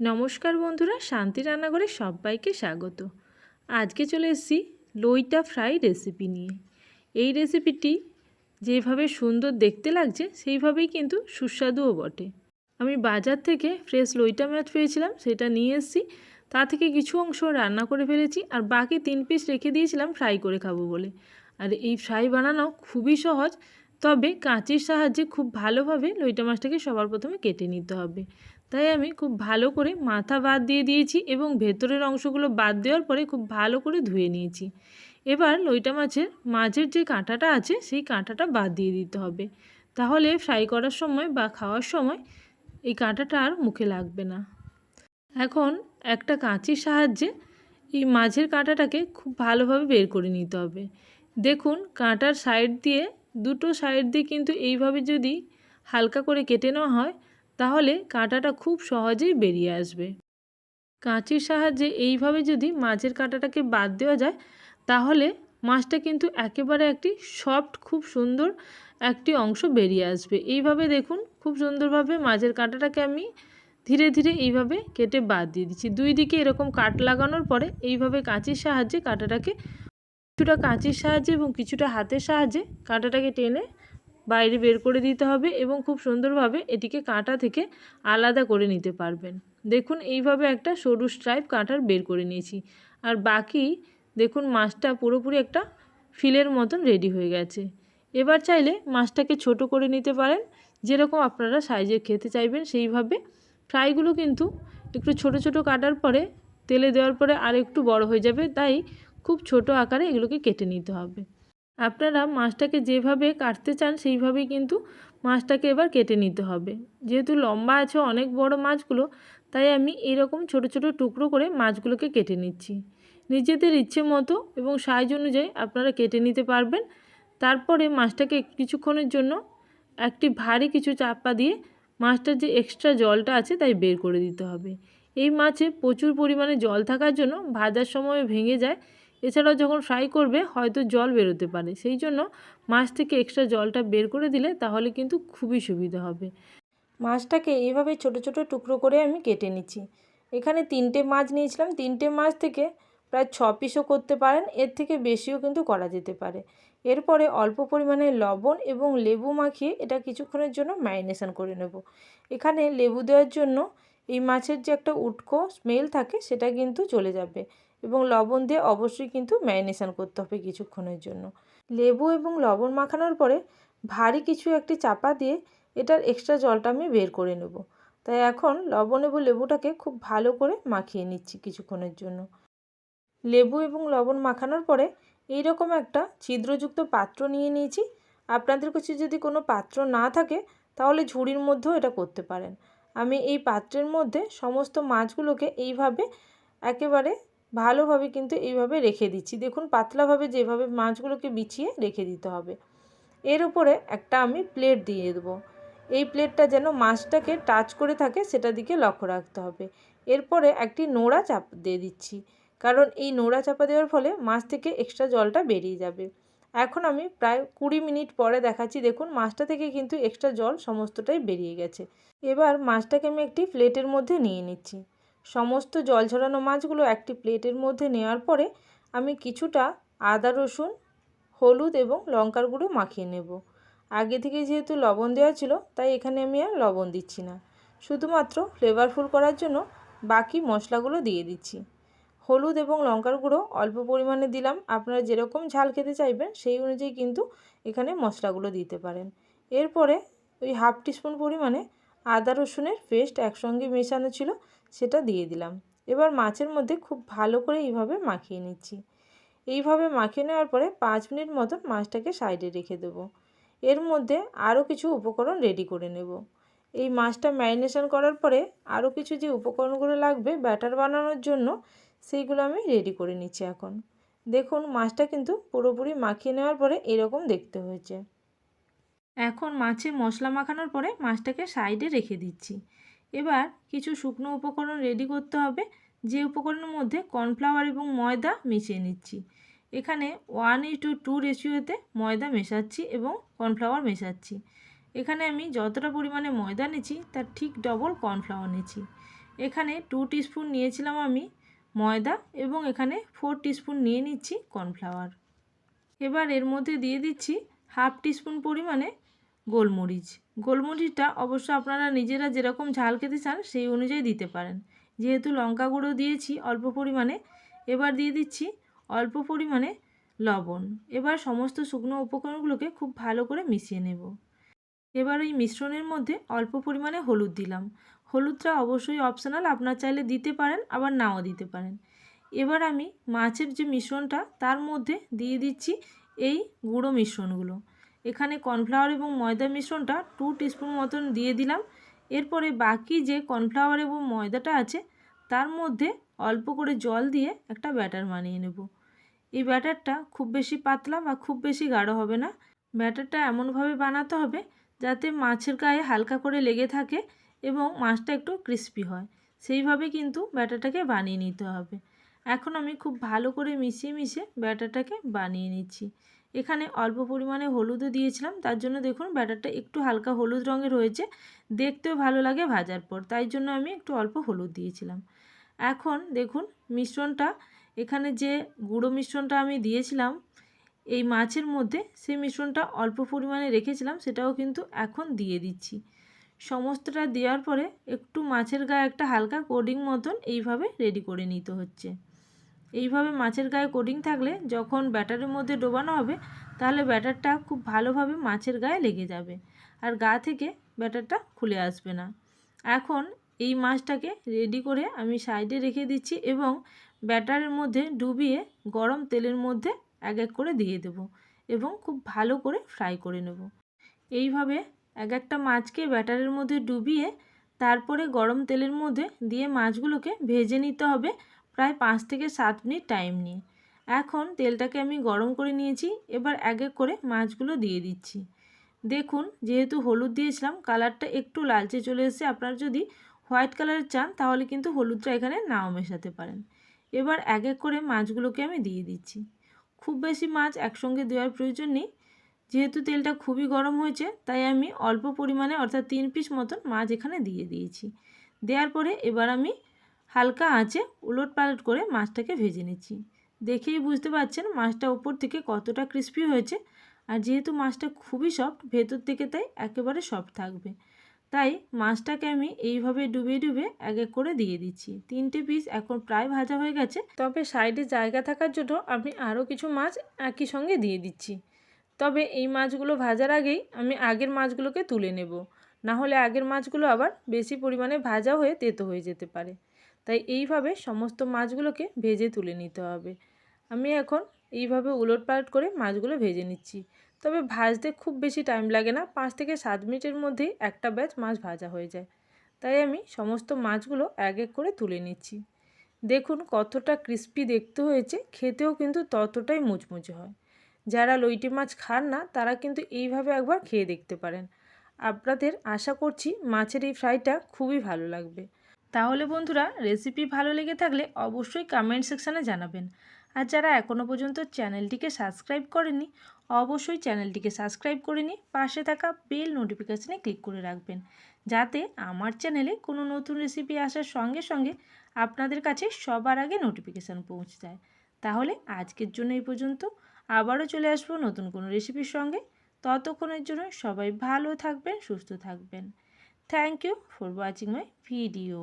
নমস্কার বন্ধুরা, শান্তি রান্নাঘরে সবাইকে স্বাগত। আজকে চলে এসেছি লইটা ফ্রাই রেসিপি নিয়ে। এই রেসিপিটি যেভাবে সুন্দর দেখতে লাগছে, সেইভাবেই কিন্তু সুস্বাদুও বটে। আমি বাজার থেকে ফ্রেশ লইটা মাছ পেয়েছিলাম, সেটা নিয়ে এসেছি। তা থেকে কিছু অংশ রান্না করে ফেলেছি, আর বাকি তিন পিস রেখে দিয়েছিলাম ফ্রাই করে খাব বলে। আর এই ফ্রাই বানানো খুবই সহজ, তবে কাঁচির সাহায্যে খুব ভালোভাবে লইটা মাছটাকে সবার প্রথমে কেটে নিতে হবে। তাই আমি খুব ভালো করে মাথা বাদ দিয়ে দিয়েছি এবং ভেতরের অংশগুলো বাদ দেওয়ার পরে খুব ভালো করে ধুয়ে নিয়েছি। এবার লইটা মাছের, মাঝের যে কাঁটাটা আছে সেই কাঁটাটা বাদ দিয়ে দিতে হবে। তাহলে ফ্রাই করার সময় বা খাওয়ার সময় এই কাঁটাটা আর মুখে লাগবে না। এখন একটা কাঁচির সাহায্যে এই মাঝের কাঁটাটাকে খুব ভালোভাবে বের করে নিতে হবে। দেখুন, কাঁটার সাইড দিয়ে, দুটো সাইড দিয়ে কিন্তু এইভাবে যদি হালকা করে কেটে নেওয়া হয় তাহলে কাঁটাটা খুব সহজেই বেরিয়ে আসবে। কাঁচির সাহায্যে এইভাবে যদি মাছের কাঁটাটাকে বাদ দেওয়া যায়, তাহলে মাছটা কিন্তু একেবারে একটি সফট, খুব সুন্দর একটি অংশ বেরিয়ে আসবে। এইভাবে দেখুন, খুব সুন্দরভাবে মাছের কাঁটাটাকে আমি ধীরে ধীরে এইভাবে কেটে বাদ দিয়ে দিচ্ছি। দুই দিকে এরকম কাট লাগানোর পরে এইভাবে কাঁচির সাহায্যে কাঁটাটাকে, কিছুটা কাঁচির সাহায্যে এবং কিছুটা হাতের সাহায্যে কাঁটাটাকে টেনে বাইরে বের করে দিতে হবে এবং খুব সুন্দরভাবে এটিকে কাঁটা থেকে আলাদা করে নিতে পারবেন। দেখুন, এইভাবে একটা সরু স্ট্রাইপ কাঁটার বের করে নিয়েছি। আর বাকি, দেখুন, মাছটা পুরোপুরি একটা ফিলের মতন রেডি হয়ে গেছে। এবার চাইলে মাছটাকে ছোট করে নিতে পারেন। যেরকম আপনারা সাইজে খেতে চাইবেন, সেইভাবে। ফ্রাইগুলো কিন্তু একটু ছোট ছোট কাটার পরে, তেলে দেওয়ার পরে আর একটু বড় হয়ে যাবে। তাই খুব ছোট আকারে এগুলোকে কেটে নিতে হবে। আপনারা মাছটাকে যেভাবে কাটতে চান, সেইভাবেই কিন্তু মাছটাকে এবার কেটে নিতে হবে। যেহেতু লম্বা আছে অনেক বড় মাছগুলো, তাই আমি এরকম ছোট ছোট টুকরো করে মাছগুলোকে কেটে নিচ্ছি। নিজেদের ইচ্ছে মতো এবং সাইজ অনুযায়ী আপনারা কেটে নিতে পারবেন। তারপরে মাছটাকে কিছুক্ষণের জন্য একটি ভারী কিছু চাপা দিয়ে মাছটার যে এক্সট্রা জলটা আছে তাই বের করে দিতে হবে। এই মাছে প্রচুর পরিমাণে জল থাকার জন্য ভাজার সময় ভেঙে যায় এছাড়াও যখন ফ্রাই করবে, হয়তো জল বেরোতে পারে। সেই জন্য মাছ থেকে এক্সট্রা জলটা বের করে দিলে তাহলে কিন্তু খুবই সুবিধা হবে। মাছটাকে এইভাবে ছোট ছোট টুকরো করে আমি কেটে নিচ্ছি। এখানে তিনটে মাছ নিয়েছিলাম। তিনটে মাছ থেকে প্রায় ছ পিসও করতে পারেন। এর থেকে বেশিও কিন্তু করা যেতে পারে। এরপরে অল্প পরিমাণে লবণ এবং লেবু মাখিয়ে এটা কিছুক্ষণের জন্য ম্যারিনেশন করে নেব। এখানে লেবু দেওয়ার জন্য এই মাছের যে একটা উটকো স্মেল থাকে, সেটা কিন্তু চলে যাবে। এবং লবণ দিয়ে অবশ্যই কিন্তু ম্যারিনেশন করতে হবে কিছুক্ষণের জন্য। লেবু এবং লবণ মাখানোর পরে ভারী কিছু একটি চাপা দিয়ে এটার এক্সট্রা জলটা আমি বের করে নেব। তাই এখন লবণ এবং লেবুটাকে খুব ভালো করে মাখিয়ে নিচ্ছি কিছুক্ষণের জন্য। লেবু এবং লবণ মাখানোর পরে এই রকম একটা ছিদ্রযুক্ত পাত্র নিয়ে নিয়েছি। আপনাদের কাছে যদি কোনো পাত্র না থাকে, তাহলে ঝুড়ির মধ্যেও এটা করতে পারেন। আমি এই পাত্রের মধ্যে সমস্ত মাছগুলোকে এইভাবে একেবারে ভালোভাবে কিন্তু এইভাবে রেখে দিচ্ছি। দেখুন, পাতলাভাবে যেভাবে মাছগুলোকে বিছিয়ে রেখে দিতে হবে। এর উপরে একটা আমি প্লেট দিয়ে দেবো। এই প্লেটটা যেন মাছটাকে টাচ করে থাকে, সেটা দিকে লক্ষ্য রাখতে হবে। এরপরে একটি নোড়া চাপ দিয়ে দিচ্ছি, কারণ এই নোড়া চাপা দেওয়ার ফলে মাছ থেকে এক্সট্রা জলটা বেরিয়ে যাবে। এখন আমি প্রায় কুড়ি মিনিট পরে দেখাচ্ছি, দেখুন, মাছটা থেকে কিন্তু এক্সট্রা জল সমস্তটাই বেরিয়ে গেছে। এবার মাছটাকে আমি একটি প্লেটের মধ্যে নিয়ে নিচ্ছি। সমস্ত জল ঝরানো মাছগুলো একটি প্লেটের মধ্যে নেওয়ার পরে আমি কিছুটা আদা, রসুন, হলুদ এবং লঙ্কার গুঁড়ো মাখিয়ে নেব। আগে থেকে যেহেতু লবণ দেওয়া ছিল, তাই এখানে আমি আর লবণ দিচ্ছি না। শুধুমাত্র ফ্লেভারফুল করার জন্য বাকি মশলাগুলো দিয়ে দিচ্ছি। হলুদ এবং লঙ্কার গুঁড়ো অল্প পরিমাণে দিলাম। আপনারা যেরকম ঝাল খেতে চাইবেন, সেই অনুযায়ী কিন্তু এখানে মশলাগুলো দিতে পারেন। এরপরে ওই হাফ টিস্পুন পরিমাণে আদা, রসুনের পেস্ট একসঙ্গে মেশানো ছিল। সেটা দিয়ে দিলাম। এবার মাছের মধ্যে খুব ভালো করে এইভাবে মাখিয়ে নিচ্ছি। এইভাবে মাখিয়ে নেওয়ার পরে পাঁচ মিনিট মতন মাছটাকে সাইডে রেখে দেবো। এর মধ্যে আরও কিছু উপকরণ রেডি করে নেব। এই মাছটা ম্যারিনেশন করার পরে আরও কিছু যে উপকরণগুলো লাগবে ব্যাটার বানানোর জন্য সেইগুলো আমি রেডি করে নিচ্ছি এখন। দেখুন মাছটা কিন্তু পুরোপুরি মাখিয়ে নেওয়ার পরে এরকম দেখতে হয়েছে। এখন মাছে মশলা মাখানোর পরে মাছটাকে সাইডে রেখে দিচ্ছি। এবার কিছু শুকনো উপকরণ রেডি করতে হবে। যে উপকরণের মধ্যে কর্নফ্লাওয়ার এবং ময়দা মিশিয়ে নিচ্ছি। এখানে ওয়ান টু টু রেশিওতে ময়দা মেশাচ্ছি এবং কর্নফ্লাওয়ার মেশাচ্ছি। এখানে আমি যতটা পরিমাণে ময়দা নিচ্ছি, তার ঠিক ডবল কর্নফ্লাওয়ার নিচ্ছি। এখানে টু টিস্পুন নিয়েছিলাম আমি ময়দা এবং এখানে ফোর টিস্পুন নিয়ে নিচ্ছি কর্নফ্লাওয়ার এবার এর মধ্যে দিয়ে দিচ্ছি হাফ টিস্পুন পরিমাণে গোলমরিচ। গোলমরিচটা অবশ্য আপনারা নিজেরা যেরকম ঝাল খেতে চান, সেই অনুযায়ী দিতে পারেন। যেহেতু লঙ্কা গুঁড়ো দিয়েছি অল্প পরিমাণে, এবার দিয়ে দিচ্ছি অল্প পরিমাণে লবণ। এবার সমস্ত শুকনো উপকরণগুলোকে খুব ভালো করে মিশিয়ে নেব। এবার ওই মিশ্রণের মধ্যে অল্প পরিমাণে হলুদ দিলাম। হলুদটা অবশ্যই অপশনাল আপনার চাইলে দিতে পারেন, আবার নাও দিতে পারেন। এবার আমি মাছের যে মিশ্রণটা, তার মধ্যে দিয়ে দিচ্ছি এই গুঁড়ো মিশ্রণগুলো। এখানে কর্নফ্লাওয়ার এবং ময়দা মিশ্রণটা টু টিস্পুন মতন দিয়ে দিলাম। এরপরে বাকি যে কর্নফ্লাওয়ার এবং ময়দাটা আছে, তার মধ্যে অল্প করে জল দিয়ে একটা ব্যাটার বানিয়ে নেব। এই ব্যাটারটা খুব বেশি পাতলা বা খুব বেশি গাঢ় হবে না। ব্যাটারটা এমনভাবে বানাতে হবে যাতে মাছের গায়ে হালকা করে লেগে থাকে এবং মাছটা একটু ক্রিস্পি হয়। সেইভাবে কিন্তু ব্যাটারটাকে বানিয়ে নিতে হবে। এখন আমি খুব ভালো করে মিশিয়ে মিশিয়ে ব্যাটারটাকে বানিয়ে নিচ্ছি। এখানে অল্প পরিমাণে হলুদও দিয়েছিলাম, তার জন্য দেখুন ব্যাটারটা একটু হালকা হলুদ রঙের হয়েছে, দেখতেও ভালো লাগে ভাজার পর, তাই জন্য আমি একটু অল্প হলুদ দিয়েছিলাম। এখন দেখুন মিশ্রণটা, এখানে যে গুঁড়ো মিশ্রণটা আমি দিয়েছিলাম, এই মাছের মধ্যে সেই মিশ্রণটা অল্প পরিমাণে রেখেছিলাম, সেটাও কিন্তু এখন দিয়ে দিচ্ছি। সমস্তটা দেওয়ার পরে একটু মাছের গায়ে একটা হালকা কোডিং মতন এইভাবে রেডি করে নিতে হচ্ছে। এইভাবে মাছের গায়ে কোটিং থাকলে যখন ব্যাটারের মধ্যে ডোবানো হবে, তাহলে ব্যাটারটা খুব ভালোভাবে মাছের গায়ে লেগে যাবে আর গা থেকে ব্যাটারটা খুলে আসবে না। এখন এই মাছটাকে রেডি করে আমি সাইডে রেখে দিচ্ছি এবং ব্যাটারের মধ্যে ডুবিয়ে গরম তেলের মধ্যে এক এক করে দিয়ে দেব এবং খুব ভালো করে ফ্রাই করে নেব। এইভাবে এক একটা মাছকে ব্যাটারের মধ্যে ডুবিয়ে তারপরে গরম তেলের মধ্যে দিয়ে মাছগুলোকে ভেজে নিতে হবে প্রায় পাঁচ থেকে সাত মিনিট টাইম নিয়ে। এখন তেলটাকে আমি গরম করে নিয়েছি, এবার এক এক করে মাছগুলো দিয়ে দিচ্ছি। দেখুন, যেহেতু হলুদ দিয়েছিলাম, কালারটা একটু লালচে চলে এসেছে। আপনারা যদি হোয়াইট কালারের চান, তাহলে কিন্তু হলুদটা এখানে নাও মেশাতে পারেন। এবার এক এক করে মাছগুলোকে আমি দিয়ে দিচ্ছি। খুব বেশি মাছ একসঙ্গে দেওয়ার প্রয়োজন নেই। যেহেতু তেলটা খুবই গরম হয়েছে, তাই আমি অল্প পরিমাণে, অর্থাৎ তিন পিস মতন মাছ এখানে দিয়ে দিয়েছি। দেওয়ার পরে এবার আমি হালকা আঁচে উলট পালট করে মাছটাকে ভেজে নিচ্ছি। দেখেই বুঝতে পারছেন মাছটা উপর থেকে কতটা ক্রিস্পি হয়েছে। আর যেহেতু মাছটা খুবই সফট ভেতর থেকে তাই একেবারে সফট থাকবে। তাই মাছটাকে আমি এইভাবে ডুবে ডুবে এক এক করে দিয়ে দিচ্ছি। তিনটে পিস এখন প্রায় ভাজা হয়ে গেছে। তবে সাইডে জায়গা থাকার জন্য আমি আরও কিছু মাছ একই সঙ্গে দিয়ে দিচ্ছি। তবে এই মাছগুলো ভাজার আগেই আমি আগের মাছগুলোকে তুলে নেব। না হলে আগের মাছগুলো আবার বেশি পরিমাণে ভাজা হয়ে তেতো হয়ে যেতে পারে। তাই এইভাবে সমস্ত মাছগুলোকে ভেজে তুলে নিতে হবে। আমি এখন এইভাবে উলট পালট করে মাছগুলো ভেজে নিচ্ছি। তবে ভাজতে খুব বেশি টাইম লাগে না, পাঁচ থেকে সাত মিনিটের মধ্যেই একটা ব্যাচ মাছ ভাজা হয়ে যায়। তাই আমি সমস্ত মাছগুলো এক এক করে তুলে নিচ্ছি। দেখুন কতটা ক্রিস্পি দেখতে হয়েছে, খেতেও কিন্তু ততটাই মুচমুচে হয়। যারা লইটি মাছ খান না, তারা কিন্তু এইভাবে একবার খেয়ে দেখতে পারেন। আপনাদের আশা করছি মাছের এই ফ্রাইটা খুবই ভালো লাগবে। তাহলে বন্ধুরা রেসিপি ভালো লেগে থাকলে অবশ্যই কমেন্ট সেকশানে জানাবেন। আর যারা এখনও পর্যন্ত চ্যানেলটিকে সাবস্ক্রাইব করেনি অবশ্যই চ্যানেলটিকে সাবস্ক্রাইব করে নিয়ে পাশে থাকা বেল নোটিফিকেশানে ক্লিক করে রাখবেন। যাতে আমার চ্যানেলে কোনো নতুন রেসিপি আসার সঙ্গে সঙ্গে আপনাদের কাছে সবার আগে নোটিফিকেশান পৌঁছে যায়। তাহলে আজকের জন্য এই পর্যন্ত। আবারও চলে আসব নতুন কোনো রেসিপির সঙ্গে। ততক্ষণের জন্য সবাই ভালো থাকবেন, সুস্থ থাকবেন। Thank you for watching my video